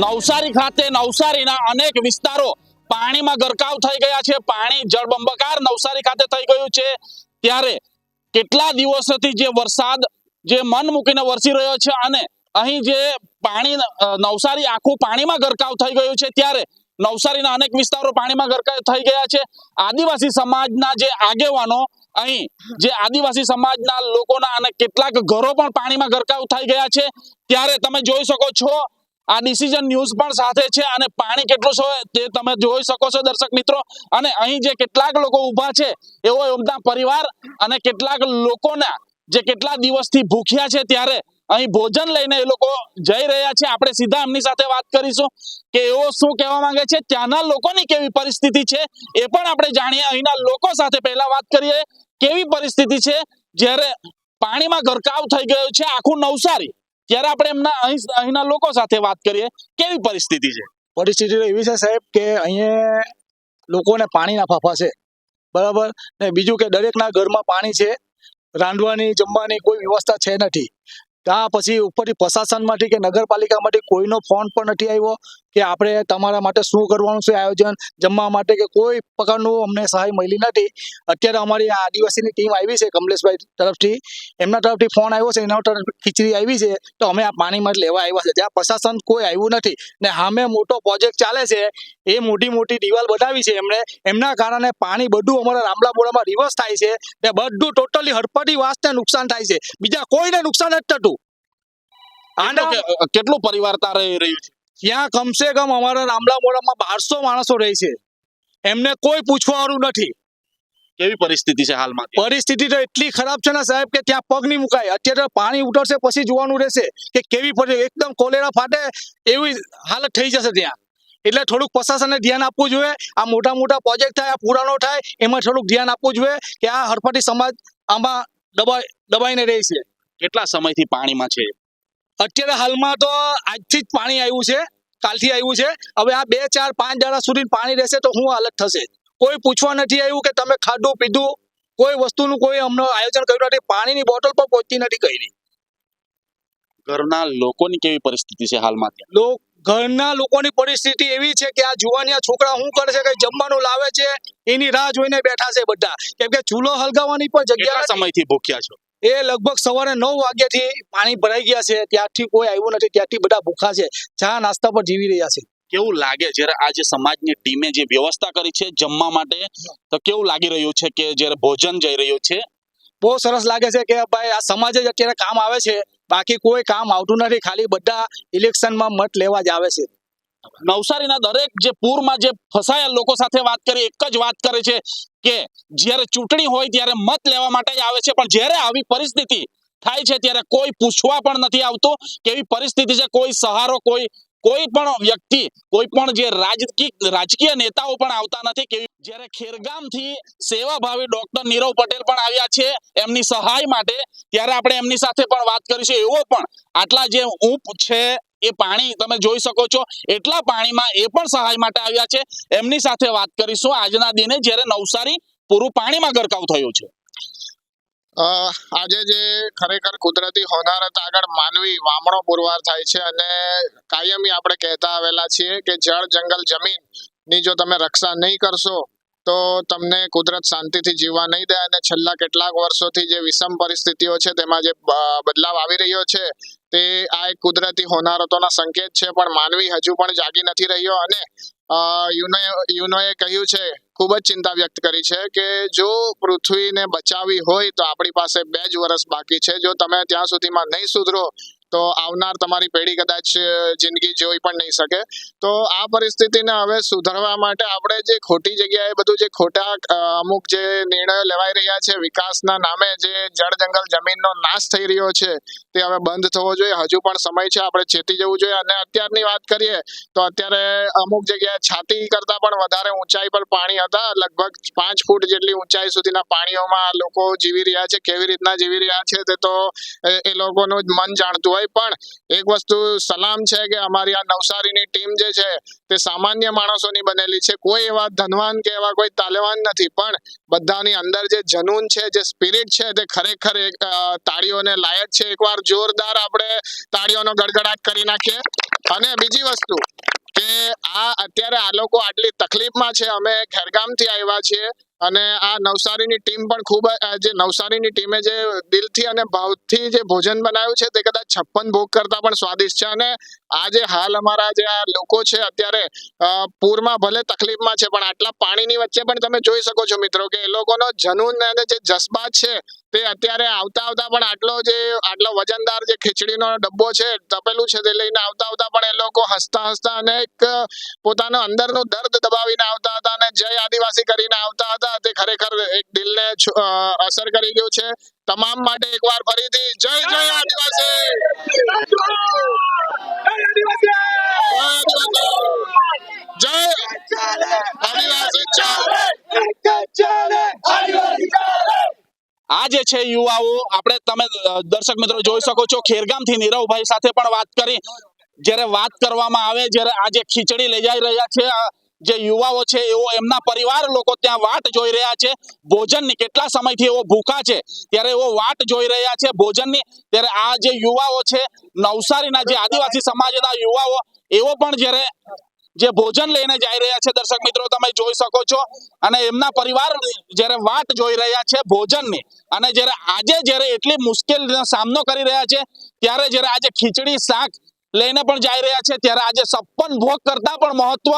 નવસારી ખાતે નવસારીના અનેક વિસ્તારો પાણીમાં ગરકાવ થઈ ગયા છે. પાણી જળબંબકાર નવસારી ખાતે થઈ ગયું છે. ત્યારે કેટલા દિવસોથી જે વરસાદ, જે મન મૂકીને વરસી રહ્યો છે અને અહીં જે પાણી, નવસારી આખું પાણીમાં ગરકાવ થઈ ગયું છે, ત્યારે નવસારીના અનેક વિસ્તારો પાણીમાં ગરકાવ થઈ ગયા છે. આદિવાસી સમાજના જે આગેવાનો અહીં, જે આદિવાસી સમાજના લોકોના અને કેટલાક ઘરો પણ પાણીમાં ગરકાવ થઈ ગયા છે. ત્યારે તમે જોઈ શકો છો આ ડિસિઝન ન્યૂઝ પણ સાથે છે અને પાણી કેટલું છે તે તમે જોઈ શકો છો દર્શક મિત્રો. અને અહીં જે કેટલાક લોકો ઊભા છે, એવો એમના પરિવાર અને કેટલાક લોકોના જે કેટલા દિવસથી ભૂખ્યા છે ત્યારે અહીં ભોજન લઈને એ લોકો જઈ રહ્યા છે. આપણે સીધા એમની સાથે વાત કરીશું કે એઓ શું કહેવા માંગે છે, ત્યાંના લોકોની કેવી પરિસ્થિતિ છે એ પણ આપણે જાણીએ. અહીંના લોકો સાથે પહેલા વાત કરીએ, કેવી પરિસ્થિતિ છે, જ્યારે પાણીમાં ગરકાવ થઈ ગયો છે આખું નવસારી. ત્યારે આપણે એમના અહીં અહીંના લોકો સાથે વાત કરીએ, કેવી પરિસ્થિતિ છે? પરિસ્થિતિ એવી છે સાહેબ કે અહીંયા લોકોને પાણીના ફાફા છે, બરાબર? ને બીજું કે દરેકના ઘરમાં પાણી છે, રાંધવાની, જમવાની કોઈ વ્યવસ્થા છે નથી. ત્યાં પછી ઉપરથી પ્રશાસનમાંથી કે નગરપાલિકામાંથી કોઈનો ફોન પણ નથી આવ્યો કે આપણે તમારા માટે શું કરવાનું છે આયોજન જમવા માટે કે કોઈ પ્રકારનું અમને સહાય મળી નથી. અત્યારે અમારી આદિવાસીની ટીમ આવી છે કમલેશભાઈ તરફથી. એમના તરફથી ફોન આવ્યો છે એના તરફ ખીચડી આવી છે તો અમે આ પાણીમાં લેવા આવ્યા છે. જ્યાં પ્રશાસન કોઈ આવ્યું નથી ને સામે મોટો પ્રોજેક્ટ ચાલે છે એ મોટી મોટી દિવાલ બનાવી છે એમણે. એમના કારણે પાણી બધું અમારા રામલાપુરામાં રિવર્સ થાય છે ને બધું ટોટલી હડપટી વાસને નુકસાન થાય છે. બીજા કોઈને નુકસાન જ થતું. આના કેટલું પરિવાર તારે રહ્યું છે? ત્યાં કમસે કમ અમારા રામલાપુરામાં બારસો માણસો રહે છે. એમને કોઈ પૂછવાવાળું નથી. કેવી પરિસ્થિતિ છે હાલમાં? પરિસ્થિતિ તો એટલી ખરાબ છે ને સાહેબ કે ત્યાં પગ નહીં મુકાય. અત્યારે પાણી ઉતરશે પછી જોવાનું રહેશે કે કેવી પરી એકદમ કોલેરા ફાટે એવી હાલત થઈ જશે ત્યાં. એટલે થોડુંક પ્રશાસને ધ્યાન આપવું જોઈએ. આ મોટા મોટા પ્રોજેક્ટ થાય આ પુરાણો થાય એમાં થોડુંક ધ્યાન આપવું જોઈએ કે આ હરફટી સમાજ આમાં દબાઈ દબાઈને રહે છે. કેટલા સમયથી પાણીમાં છે? અત્યારે હાલમાં તો આજથી જ પાણી આવ્યું છે કાલથી આવ્યું છે. હવે આ બે ચાર પાંચ દાડા સુધી પાણી રહેશે તો હું હાલત થશે. કોઈ પૂછવા નથી આવ્યું કે તમે ખાધું પીધું કોઈ વસ્તુનું કોઈ અમને આયોજન કર્યું નથી પાણીની બોટલ પણ પહોંચતી નથી કરી ઘરના લોકોની કેવી પરિસ્થિતિ છે હાલમાં ત્યાં? લોક ઘરના લોકોની પરિસ્થિતિ એવી છે કે આ જુવાનિયા છોકરા શું કરે છે કે જમવાનું લાવે છે એની રાહ જોઈને બેઠા છે બધા. કેમ કે ચૂલો હલગાવવાની પણ જગ્યા સમયથી ભૂખ્યા છો? એ લગભગ સવારે નવ વાગ્યાથી પાણી ભરાઈ ગયા છે. ત્યારથી કોઈ આવ્યું નથી. ત્યારથી બધા ભૂખા છે. ચા નાસ્તા પર જીવી રહ્યા છે. કેવું લાગે જ્યારે આજે સમાજની ટીમે જે વ્યવસ્થા કરી છે જમવા માટે? તો કેવું લાગી રહ્યું છે કે જ્યારે ભોજન જઈ રહ્યું છે? બહુ સરસ લાગે છે કે ભાઈ આ સમાજ જ અત્યારે કામ આવે છે. બાકી કોઈ કામ આવતું નથી. ખાલી બધા ઇલેક્શનમાં મત લેવા જ આવે છે. નવસારીના દરેક જે પૂરમાં જે ફસાયેલ લોકો સાથે વાત કરી એક જ વાત કરે છે. કે જ્યારે ચૂંટણી હોય ત્યારે મત લેવા માટે જ આવે છે, પણ જ્યારે આવી પરિસ્થિતિ થાય છે ત્યારે કોઈ પૂછવા પણ નથી આવતું કેવી પરિસ્થિતિ છે, કોઈ સહારો, કોઈ કોઈ પણ વ્યક્તિ, કોઈ પણ જે રાજકીય રાજકીય નેતાઓ પણ આવતા નથી કેવી જ્યારે ખેરગામથી સેવાભાવી ડોક્ટર નીરવ પટેલ પણ આવ્યા છે એમની સહાય માટે, ત્યારે આપણે એમની સાથે પણ વાત કરીશું. એવો પણ આટલા જે ઊંપ છે એ પાણી તમે જોઈ શકો છો. એટલા પાણીમાં એ પણ સહાય માટે આવ્યા છે. એમની સાથે વાત કરીશું. આજના દિને જ્યારે નવસારી પૂરું પાણીમાં ગરકાવ થયું છે. આજે જે ખરેખર કુદરતી હોનારત આગળ માનવી વામણો પુરવાર થાય છે અને કાયમી આપણે કહેતા આવેલા છીએ કે જળ, જંગલ, જમીનની જો તમે રક્ષા નહીં કરશો, તો તમને કુદરત શાંતિથી જીવવા નહીં દે અને છેલ્લા કેટલાક વર્ષોથી જે વિષમ પરિસ્થિતિઓ છે, તેમાં જે બદલાવ આવી રહ્યો છે તે આ એક કુદરતી હોનારતોના સંકેત છે, પણ માનવી હજુ પણ જાગી નથી રહ્યો અને યુનો યુનોએ કહ્યું છે, ખૂબ જ ચિંતા વ્યક્ત કરી છે કે જો પૃથ્વીને બચાવવી હોય તો આપણી પાસે બે જ વર્ષ બાકી છે. જો તમે ત્યાં સુધીમાં નહીં સુધરો તો આવનાર તમારી પેઢી કદાચ જિંદગી જોઈ પણ નહીં શકે. તો આ પરિસ્થિતિને હવે સુધારવા માટે આપણે જે ખોટી જગ્યાએ બધું જે ખોટા અમુક જે નિર્ણયો લેવાઈ રહ્યા છે, વિકાસના નામે જે જળ જંગલ જમીનનો નાશ થઈ રહ્યો છે, તે હવે બંધ થવો જોઈએ. હજુ પણ સમય છે, આપણે ચેતી જવું જોઈએ. અને અત્યારની વાત કરીએ, તો અત્યારે અમુક જગ્યાએ છાતી કરતા પણ વધારે ઊંચાઈ પર પાણી હતા. લગભગ પાંચ ફૂટ જેટલી ઊંચાઈ સુધીના પાણીઓમાં લોકો જીવી રહ્યા છે. કેવી રીતના જીવી રહ્યા છે તે તો એ- એ લોકોનું જ મન જાણતું હોય પણ એક વસ્તુ સલામ છે કે અમારી આ નવસારીની ટીમ જે છે તે સામાન્ય માણસોની બનેલી છે. કોઈ એવા ધનવાન કે એવા કોઈ તાલેવાન નથી. પણ બધાની અંદર જે જનૂન છે, જે સ્પિરિટ છે તે ખરેખર એક તાળીઓને લાયક છે. એકવાર જોરદાર આપણે તાળીઓનો ગડગડાટ કરી નાખીએ. અને બીજી વસ્તુ કે આ અત્યારે આ લોકો આટલી તકલીફમાં છે. અમે ખેરગામથી આવ્યા છીએ. અને આ નવસારીની ટીમ પણ ખૂબ જે નવસારીની ટીમે જે દિલથી અને ભાવથી જે ભોજન બનાવ્યું છે તે કદાચ છપ્પન ભોગ કરતા પણ સ્વાદિષ્ટ છે. અને આજે હાલ અમારા જે આ લોકો છે અત્યારે પૂરમાં ભલે તકલીફમાં છે, પણ આટલા પાણીની વચ્ચે પણ તમે જોઈ શકો છો મિત્રો કે એ લોકોનો જનૂન અને જે જસ્બાત છે તે અત્યારે આવતા આવતા પણ આટલો જે, આટલો વજનદાર જે ખીચડીનો ડબ્બો છે, તપેલું છે તે લઈને આવતા આવતા પણ એ લોકો હસતા હસતા અને એક પોતાનો અંદરનો દર્દ દબાવીને આવતા હતા અને જય આદિવાસી કરીને આવતા હતા. તે ખરેખર એક દિલને અસર કરી ગયું છે. તમામ માટે એકવાર ફરીથી જય જય આદિવાસી! જય આદિવાસી! ચાલે આ જે છે યુવાઓ આપણે તમે દર્શક મિત્રો જોઈ શકો છો ખેરગામથી નીરવભાઈ સાથે પણ વાત કરી. જ્યારે વાત કરવામાં આવે જ્યારે આજે ખીચડી લઈ જઈ રહ્યા છે જે યુવાઓ છે એવો એમના પરિવાર લોકો ત્યાં વાટ જોઈ રહ્યા છે. ભોજનની કેટલા સમયથી એવો ભૂખા છે, ત્યારે એવો વાટ જોઈ રહ્યા છે ભોજનની. ત્યારે આ જે યુવાઓ છે, નવસારીના જે આદિવાસી સમાજના યુવાઓ એવો પણ જ્યારે જે ભોજન લઈને જઈ રહ્યા છે, દર્શક મિત્રો, તમે જોઈ શકો છો. અને એમના પરિવાર જ્યારે વાટ જોઈ રહ્યા છે ભોજનની. અને જ્યારે આજે જ્યારે એટલી મુશ્કેલીનો સામનો કરી રહ્યા છે, ત્યારે જ્યારે આજે ખીચડી, શાક લઈને પણ જઈ રહ્યા છે, ત્યારે આજે સપ્પન ભોગ કરતા પણ મહત્વ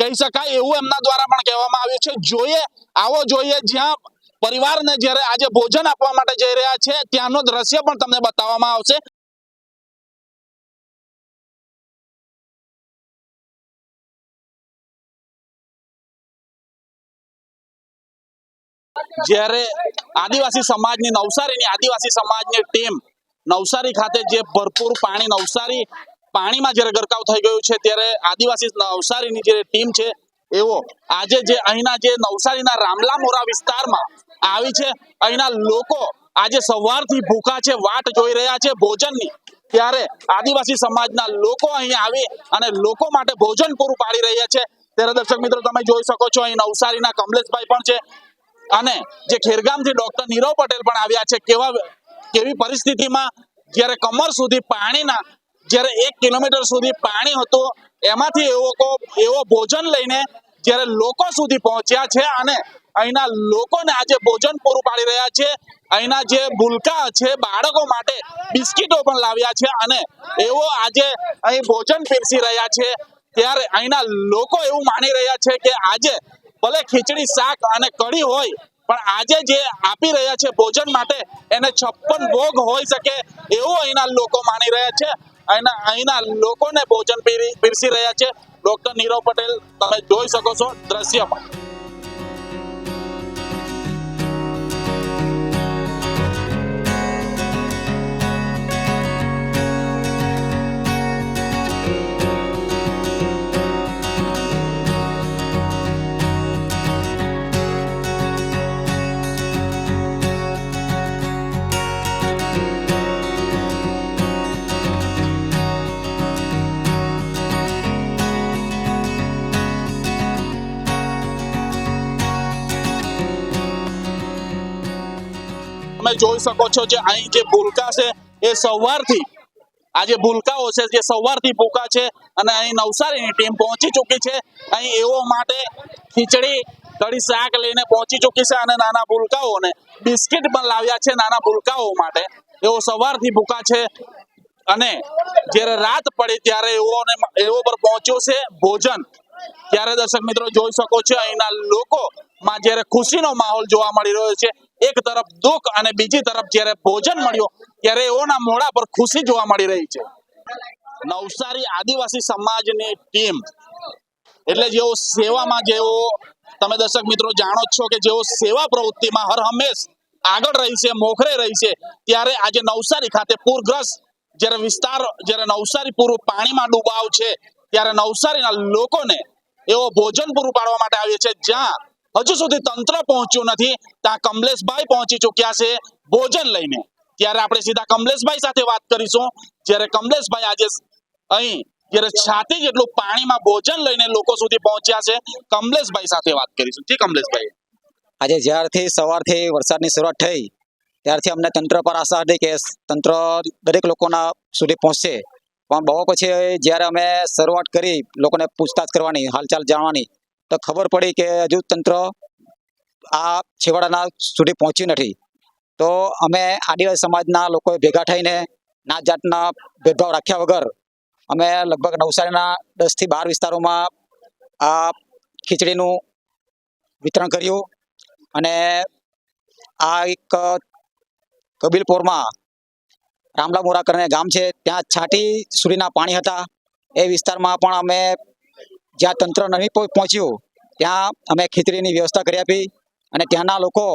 કહી શકાય એવું એમના દ્વારા પણ કહેવામાં આવ્યું છે. જોઈએ, આવો જોઈએ, જ્યાં પરિવારને જ્યારે આજે ભોજન આપવા માટે જઈ રહ્યા છે, ત્યાંનો દ્રશ્ય પણ તમને બતાવવામાં આવશે. જ્યારે આદિવાસી સમાજની નવસારીની આદિવાસી સમાજની ટીમ નવસારી ખાતે જે ભરપૂર પાણી, નવસારી પાણીમાં જ્યારે ગરકાવ થઈ ગયું છે ત્યારે આદિવાસી નવસારીની જે ટીમ છે, એવો આજે જે અહીંના જે નવસારીના રામલામોરા વિસ્તારમાં આવી છે, અહીંના લોકો આજે સવારથી ભૂખા છે, વાટ જોઈ રહ્યા છે ભોજનની. ત્યારે આદિવાસી સમાજના લોકો અહીં આવી અને લોકો માટે ભોજન પૂરું પાડી રહ્યા છે. ત્યારે દર્શક મિત્રો, તમે જોઈ શકો છો અહીં નવસારીના કમલેશભાઈ પણ છે અને જે ખેરગામથી ડોક્ટર નીરવ પટેલ પણ આવ્યા છે. કેવા કેવી પરિસ્થિતિમાં જ્યારે કમર સુધી પાણીના જ્યારે એક કિલોમીટર સુધી પાણી હતું, એમાંથી એવો લોકો એવો ભોજન લઈને જ્યારે લોકો સુધી પહોંચ્યા છે અને અહીંના લોકોને આજે ભોજન પૂરું પાડી રહ્યા છે, અહીંના જે ભૂલકા છે, બાળકો માટે બિસ્કિટો પણ લાવ્યા છે અને એવો આજે અહીં ભોજન પીરસી રહ્યા છે. ત્યારે અહીંના લોકો એવું માની રહ્યા છે કે આજે ભલે ખીચડી, શાક અને કઢી હોય, પણ આજે જે આપી રહ્યા છે ભોજન માટે, એને છપ્પન ભોગ હોઈ શકે એવું અહીંના લોકો માની રહ્યા છે. અહીંના અહીંના લોકોને ભોજન પીરી- પીરસી રહ્યા છે. ડોક્ટર નીરવ પટેલ, તમે જોઈ શકો છો દ્રશ્યમાં. તમે જોઈ શકો છો જે અહીં જે ભૂલકા છે, એ સવારથી, આ જે ભૂલકાઓ છે, જે સવારથી ભૂકા છે અને અહીં નવસારીની ટીમ પહોંચી ચૂકી છે. અહીં એવો માટે ખીચડી, કઢી, શાક લઈને પહોંચી ચૂકી છે અને નાના ભૂલકાઓને બિસ્કિટ પણ લાવ્યા છે નાના ભૂલકાઓ માટે. એવો સવારથી ભૂકા છે અને જ્યારે રાત પડી ત્યારે એવોને એવો પર પહોંચ્યું છે ભોજન. ત્યારે દર્શક મિત્રો જોઈ શકો છો અહીંના લોકો માં જ્યારે ખુશીનો માહોલ જોવા મળી રહ્યો છે. એક તરફ દુઃખ અને બીજી તરફ જ્યારે ભોજન મળ્યો, ત્યારે એઓના મોઢા પર ખુશી જોવા મળી રહી છે. નવસારી આદિવાસી સમાજની ટીમ, એટલે જેઓ સેવામાં જેઓ, તમે દર્શક મિત્રો જાણો છો કે જેઓ સેવા પ્રવૃત્તિમાં હર હંમેશ આગળ રહી છે, મોખરે રહી છે, ત્યારે આજે નવસારી ખાતે પૂરગ્રસ્ત જ્યારે વિસ્તાર, જ્યારે નવસારી પૂરું પાણીમાં ડૂબાવ છે, ત્યારે નવસારીના લોકોને એવો ભોજન પૂરું પાડવા માટે આવીએ છે જ્યાં હજુ સુધી તંત્ર પહોંચ્યું નથી. ત્યાં કમલેશભાઈ પહોંચી ચૂક્યા છે ભોજન લઈને. ત્યારે આપણે સીધા કમલેશભાઈ સાથે વાત કરીશું. જ્યારે કમલેશભાઈ આજે અહીં, જ્યારે છાતી જેટલું પાણીમાં ભોજન લઈને લોકો સુધી પહોંચ્યા છે, કમલેશભાઈ સાથે વાત કરીશું. જી કમલેશભાઈ. આજે જ્યારથી સવારથી વરસાદની શરૂઆત થઈ, ત્યારથી અમને તંત્ર પર આશા હતી કે તંત્ર દરેક લોકોના સુધી પહોંચશે. પણ બહુ પછી જ્યારે અમે શરૂઆત કરી, લોકોને પૂછતાછ કરવાની, હાલચાલ જાણવાની તો ખબર પડી કે હજુ તંત્ર આ છેવાડાના સુધી પહોંચ્યું નથી. તો અમે આદિવાસી સમાજના લોકોએ ભેગા થઈને નાત જાતના ભેદભાવ રાખ્યા વગર અમે લગભગ નવસારીના દસથી બાર વિસ્તારોમાં આ ખીચડીનું વિતરણ કર્યું અને આ એક કબીલપોરમાં રામલા મોરા કરીને ગામ છે, ત્યાં છાટી સુધીના પાણી હતા. એ વિસ્તારમાં પણ અમે જ્યાં તંત્ર નહીં પહોં- પહોંચ્યું, ત્યાં અમે ખીચડીની વ્યવસ્થા કરી આપી અને ત્યાંના લોકો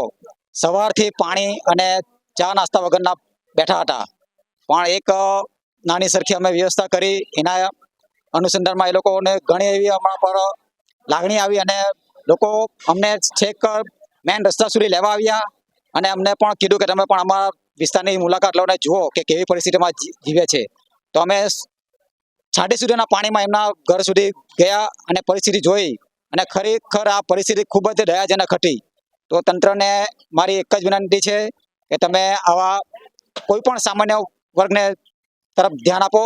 સવારથી પાણી અને ચા નાસ્તા વગરના બેઠા હતા. પણ એક નાની સરખી અમે વ્યવસ્થા કરી. એના અનુસંધાનમાં એ લોકોને ઘણી એવી અમારા પર લાગણી આવી અને લોકો અમને છેક મેન રસ્તા સુધી લેવા આવ્યા અને અમને પણ કીધું કે તમે પણ અમારા વિસ્તારની મુલાકાત લો અને જુઓ કે કેવી પરિસ્થિતિમાં જીવે છે. તો અમે છાંટી સુધીના પાણીમાં એમના ઘર સુધી ગયા અને પરિસ્થિતિ જોઈ અને ખરેખર આ પરિસ્થિતિ ખૂબ જ દયાજનક હતી. તો તંત્રને મારી એક જ વિનંતી છે કે તમે આવા કોઈ પણ સામાન્ય વર્ગને તરફ ધ્યાન આપો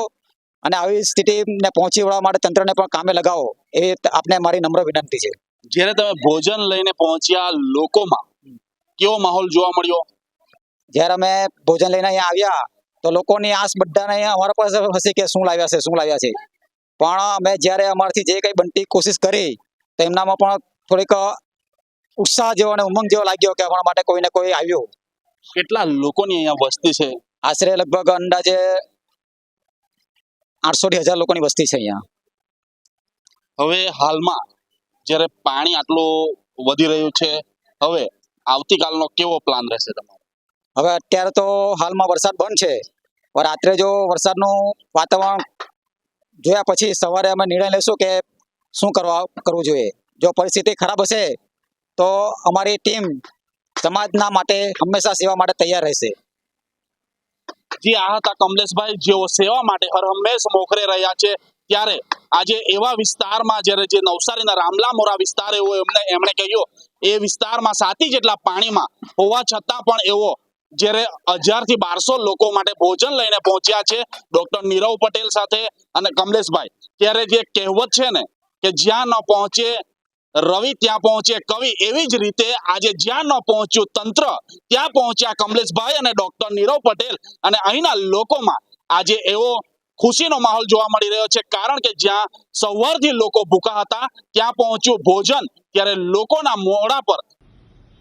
અને આવી સ્થિતિને પહોંચી વળવા માટે તંત્રને પણ કામે લગાવો. એ આપને મારી નમ્ર વિનંતી છે. જ્યારે તમે ભોજન લઈને પહોંચ્યા લોકોમાં કેવો માહોલ જોવા મળ્યો? જ્યારે અમે ભોજન લઈને અહીંયા આવ્યા તો લોકોની આસ બધાને અમારા પાસે હશે કે શું લાવ્યા છે શું લાવ્યા છે? પણ અમે જ્યારે અમારથી જે કંઈ બનતી કોશિશ કરી તો એમનામાં પણ થોડીક ઉત્સાહ જેવો અને ઉમંગ જેવો લાગ્યો કે અમારા માટે કોઈને કોઈ આવ્યું. કેટલા લોકોની અહીંયા વસ્તી છે? આશરે લગભગ અંદાજે આઠસો થી હજાર લોકોની વસ્તી છે અહીંયા. હવે હાલમાં જ્યારે પાણી આટલું વધી રહ્યું છે હવે આવતીકાલનો કેવો પ્લાન રહેશે તમારો? હવે અત્યારે તો હાલમાં વરસાદ બંધ છે. રાત્રે જો વરસાદનું વાતાવરણ જોયા પછી સવારે અમે નિર્ણય લઈશું કે શું કરવા કરવું જોઈએ. જો પરિસ્થિતિ ખરાબ હશે, તો અમારી ટીમ સમાજના માટે હંમેશા સેવા માટે તૈયાર રહેશે. જે, આ હતા કમલેશભાઈ, જેઓ સેવા માટે હર હંમેશ મોખરે રહ્યા છે. ત્યારે આજે એવા વિસ્તારમાં જ્યારે જે નવસારીના રામલામોરા વિસ્તાર એવો એમને એમણે કહ્યું, એ વિસ્તારમાં સાતી જેટલા પાણીમાં હોવા છતાં પણ એવો જ્યારે હજારથી બારસો લોકો માટે ભોજન લઈને પહોંચ્યા છે ડોક્ટર નીરવ પટેલ સાથે અને કમલેશભાઈ. ત્યારે જે કહેવત છે ને કે જ્યાં ન પહોંચે રવિ ત્યાં પહોંચે કવિ, એવી જ રીતે આજે જ્યાં ન પહોંચ્યું તંત્ર, ત્યાં પહોંચ્યા કમલેશભાઈ અને ડોક્ટર નીરવ પટેલ. અને અહીંના લોકોમાં આજે એવો ખુશીનો માહોલ જોવા મળી રહ્યો છે. કારણ કે જ્યાં સવારથી લોકો ભૂખા હતા, ત્યાં પહોંચ્યું ભોજન. ત્યારે લોકોના મોઢા પર